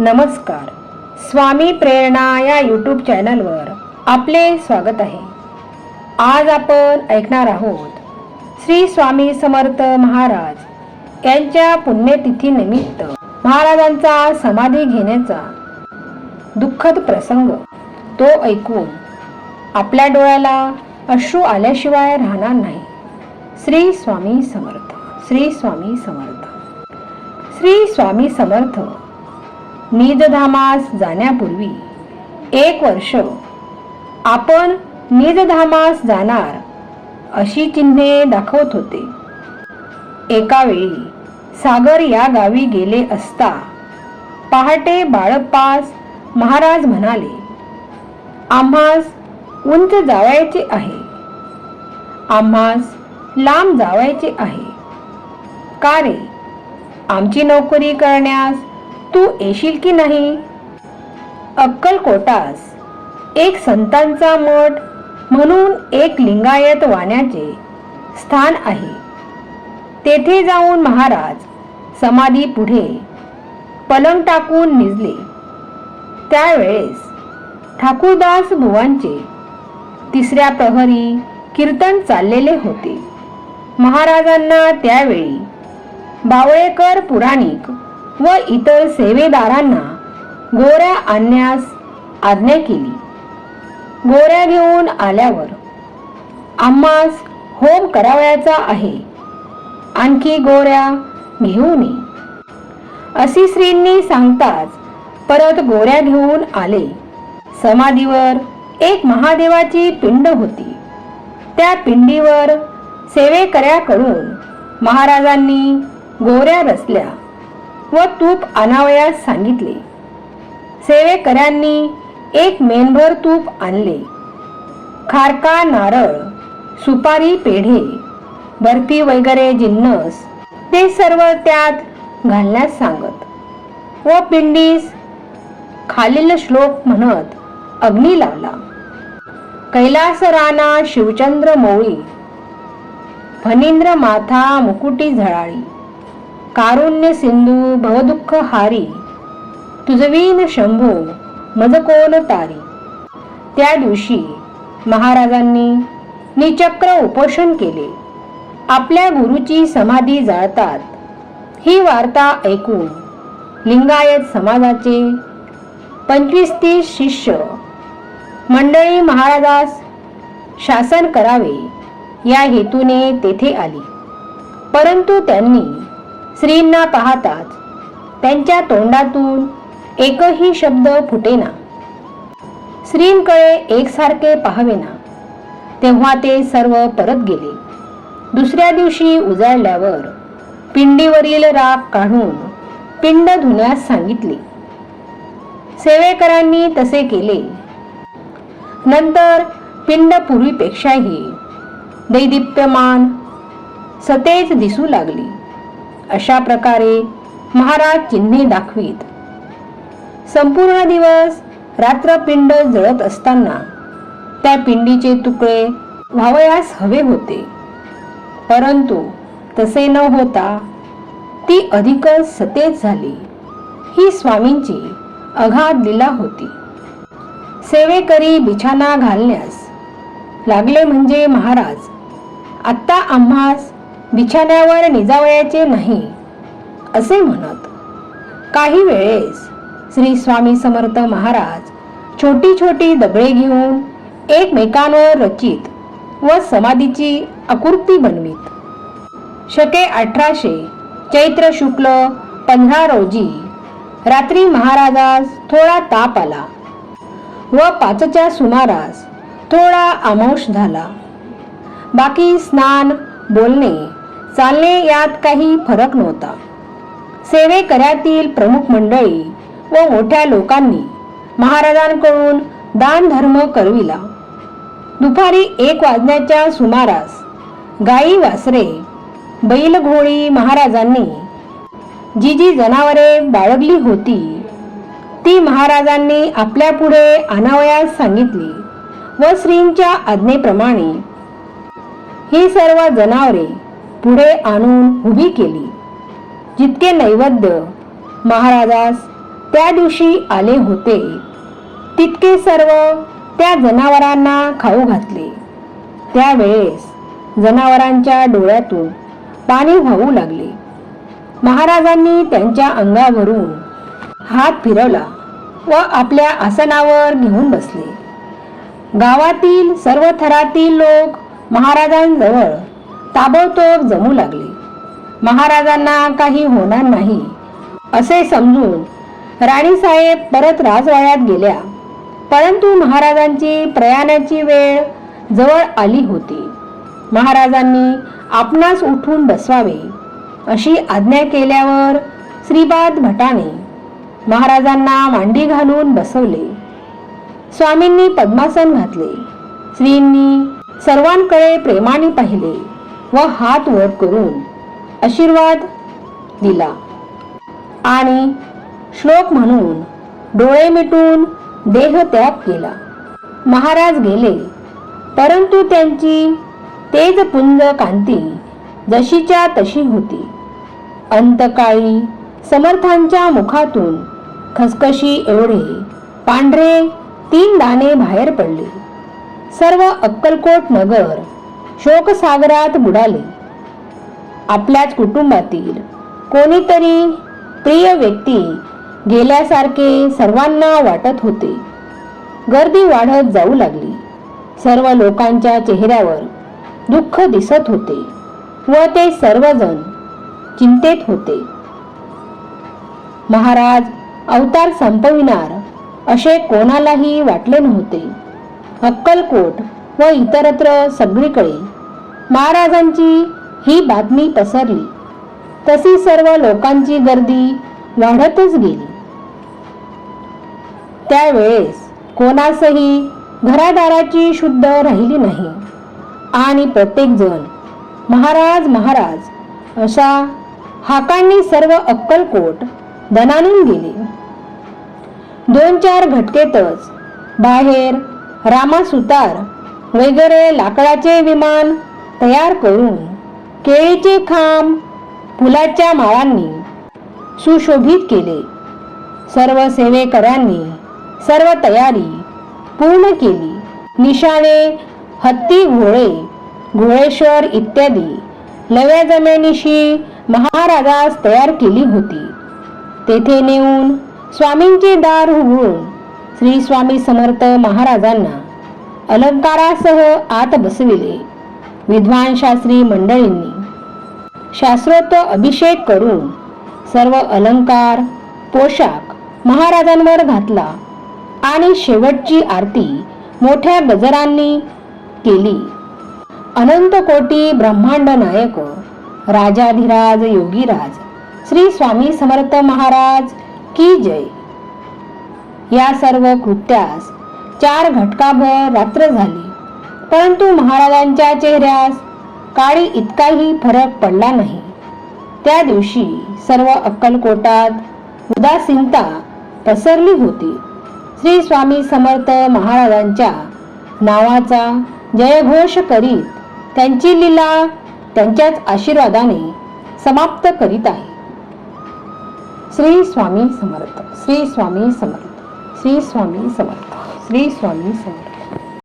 नमस्कार. स्वामी प्रेरणा या यूट्यूब चॅनलवर आपले स्वागत आहे. आज आपण ऐकणार आहोत श्री स्वामी समर्थ महाराज यांच्या पुण्यतिथीनिमित्त महाराजांचा समाधी घेण्याचा दुःखद प्रसंग तो ऐकून आपल्या डोळ्याला अश्रू आल्याशिवाय राहणार नाही. श्री स्वामी समर्थ श्री स्वामी समर्थ. श्री स्वामी समर्थ निजधामास जाण्यापूर्वी एक वर्ष आपण निजधामास जाणार अशी चिन्हे दाखवत होते. एका वेळी सागर या गावी गेले असता पहाटे बाळप्पास महाराज म्हणाले आम्हास उंच जावायचे आहे. आम्हास लांब जावायचे आहे. का रे? आमची नोकरी करण्यास तू येशील की नाही? अक्कलकोटास एक संतांचा मठ म्हणून एक लिंगायत वाण्याचे स्थान आहे. तेथे जाऊन महाराज समाधी पुढे पलंग टाकून निजले. त्यावेळेस ठाकूरदास भुवांचे तिसऱ्या प्रहरी कीर्तन चाललेले होते. महाराजांना त्यावेळी बावळेकर पुराणिक व इतर सेवेदारांना गोऱ्या आणण्यास आज्ञा केली. गोऱ्या घेऊन आल्यावर आम्हास होम करावयाचा आहे. आणखी गोऱ्या घेऊन ये अशी श्रींनी सांगताच परत गोऱ्या घेऊन आले. समाधीवर एक महादेवाची पिंड होती. त्या पिंडीवर सेवेकऱ्याकडून महाराजांनी गोऱ्या रचल्या. व तूप आणावयास सांगितले. सेवेकऱ्यांनी एक मेनभर तूप आणले. खारका नारळ सुपारी पेढे बर्फी वगैरे जिन्नस ते सर्व त्यात घालण्यास सांगत. व पिंडीस खालील श्लोक म्हणत अग्नी लावला. कैलास राणा शिवचंद्र मोळी फणींद्र माथा मुकुटी झळाळी. कारुण्य सिंधू भवदुःख हारी तुझवीन शंभू मज कोण तारी. त्या दिवशी महाराजांनी निचक्र उपोषण केले. आपल्या गुरुची समाधी जाळतात. ही वार्ता ऐकून लिंगायत समाजाचे पंचवीस तीस शिष्य मंडळी महाराजास शासन करावे या हेतूने तेथे आली. परंतु त्यांनी स्त्रींना पाहताच त्यांच्या तोंडातून एकही शब्द फुटेना. स्त्रींकडे एकसारखे पाहावेना. तेव्हा ते सर्व परत गेले. दुसऱ्या दिवशी उजाळल्यावर पिंडीवरील राख काढून पिंड धुण्यास सांगितले. सेवेकरांनी तसे केले. नंतर पिंड पूर्वीपेक्षाही दैदिप्यमान सतेज दिसू लागली. अशा प्रकारे महाराज चिन्हे दाखवीत. संपूर्ण दिवस रात्र पिंड जळत असताना त्या पिंडीचे तुकडे व्हावयास हवे होते. परंतु तसे न होता ती अधिकच सतेज झाली. ही स्वामींची अघात लीला होती. सेवेकरी बिछाना घालण्यास लागले म्हणजे महाराज आत्ता आम्हास बिछाण्यावर निजावयाचे नाही असे म्हणत. काही वेळेस श्री स्वामी समर्थ महाराज छोटी छोटी दगडे घेऊन एकमेकांवर रचित व समाधीची आकृती बनवीत. शके अठराशे चैत्र शुक्ल पंधरा रोजी रात्री महाराजास थोडा ताप आला व पाचच्या सुमारास थोडा आमोश झाला. बाकी स्नान बोलणे चालणे यात काही फरक नव्हता. सेवेकऱ्यातील प्रमुख मंडळी व मोठ्या लोकांनी महाराजांकडून दान धर्म करविला. दुपारी एक वाजण्याच्या सुमारास गाई वासरे बैलघोळी महाराजांनी जी जी जनावरे बाळगली होती ती महाराजांनी आपल्यापुढे अनावयास आणावयास सांगितली व श्रींच्या आज्ञेप्रमाणे ही सर्व जनावरे पुढे आणून उभी केली. जितके नैवेद्य महाराजास त्या दिवशी आले होते तितके सर्व त्या जनावरांना खाऊ घातले. त्यावेळेस जनावरांच्या डोळ्यातून पाणी वाहू लागले. महाराजांनी त्यांच्या अंगावरून हात फिरवला व आपल्या आसनावर घेऊन बसले. गावातील सर्व थरातील लोक महाराजांजवळ ताबडतोब जमू लागले. महाराजांना काही होणार नाही असे समजून राणीसाहेब परत राजवाड्यात गेल्या. परंतु महाराजांची प्रयाणाची वेळ जवळ आली होती. महाराजांनी आपणास उठून बसवावे अशी आज्ञा केल्यावर श्रीपाद भटाने महाराजांना मांडी घालून बसवले. स्वामींनी पद्मासन घातले. श्रींनी सर्वांकडे प्रेमाने पाहिले. व हात वर करून आशीर्वाद दिला. आणि श्लोक म्हणून डोळे मिटून देह त्याग केला. महाराज गेले परंतु त्यांची तेजपुंज कांती जशीच्या तशी होती. अंतकाळी समर्थांच्या मुखातून खसखशी एवढे पांढरे तीन दाणे बाहेर पडले. सर्व अक्कलकोट नगर शोकसागरात बुडाले. आपल्याच कुटुंबातील कोणीतरी प्रिय व्यक्ती गेल्यासारखे सर्वांना वाटत होते. गर्दी वाढत जाऊ लागली. सर्व लोकांच्या चेहऱ्यावर दुःख दिसत होते व ते सर्वजण चिंतेत होते. महाराज अवतार संपविणार असे कोणालाही वाटले नव्हते. अक्कलकोट व इतरत्र सगळीकडे महाराजांची ही बातमी पसरली. तशी सर्व लोकांची गर्दी वाढतच गेली. त्यावेळेस कोणासही घरादाराची शुद्ध राहिली नाही. आणि प्रत्येकजण महाराज महाराज अशा हाकांनी सर्व अक्कलकोट दणानून गेले. दोन चार घटकेतच बाहेर रामासुतार वगैरे लाकडाचे विमान तयार करून केळीचे खांब फुलाच्या माळांनी सुशोभित केले. सर्व सेवेकऱ्यांनी सर्व तयारी पूर्ण केली. निशाणे हत्ती घोडे घोळेश्वर इत्यादी लव्या जमिनीशी महाराजास तयार केली होती. तेथे नेऊन स्वामींचे दार उघडून श्री स्वामी समर्थ महाराजांना अलंकारासह आत बसविले. विद्वान शास्त्री मंडळींनी शास्त्रोक्त अभिषेक करून सर्व अलंकार पोशाख महाराजांवर घातला आणि शेवटची आरती मोठ्या गजरांनी केली. अनंत कोटी ब्रह्मांड नायक राजाधिराज योगीराज श्री स्वामी समर्थ महाराज की जय. या सर्व कृत्यास चार घटकाभर रात्र झाली. परंतु महाराजांच्या चेहऱ्यास काळी इतकाही फरक पडला नाही. त्या दिवशी सर्व अक्कलकोटात उदासीनता पसरली होती. श्री स्वामी समर्थ महाराजांच्या नावाचा जयघोष करीत त्यांची लीला त्यांच्याच आशीर्वादाने समाप्त करीत आहे. श्री स्वामी समर्थ श्री स्वामी समर्थ श्री स्वामी समर्थ. श्री स्वामी समर्थ